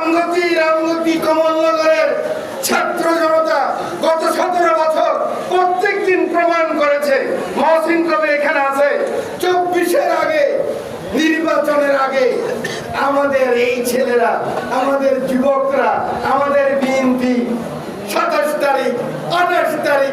রামগতি রামগতি কমলনগরের ছাত্র জনতা গত সতেরো বছর প্রত্যেক দিন প্রমাণ করেছে, মহসিন কবি এখানে আছে। চব্বিশের আগে, নির্বাচনের আগে আমাদের এই ছেলেরা, আমাদের যুবকরা, আমাদের বিএনপি, সাতাশ তারিখ, আঠাশ তারিখ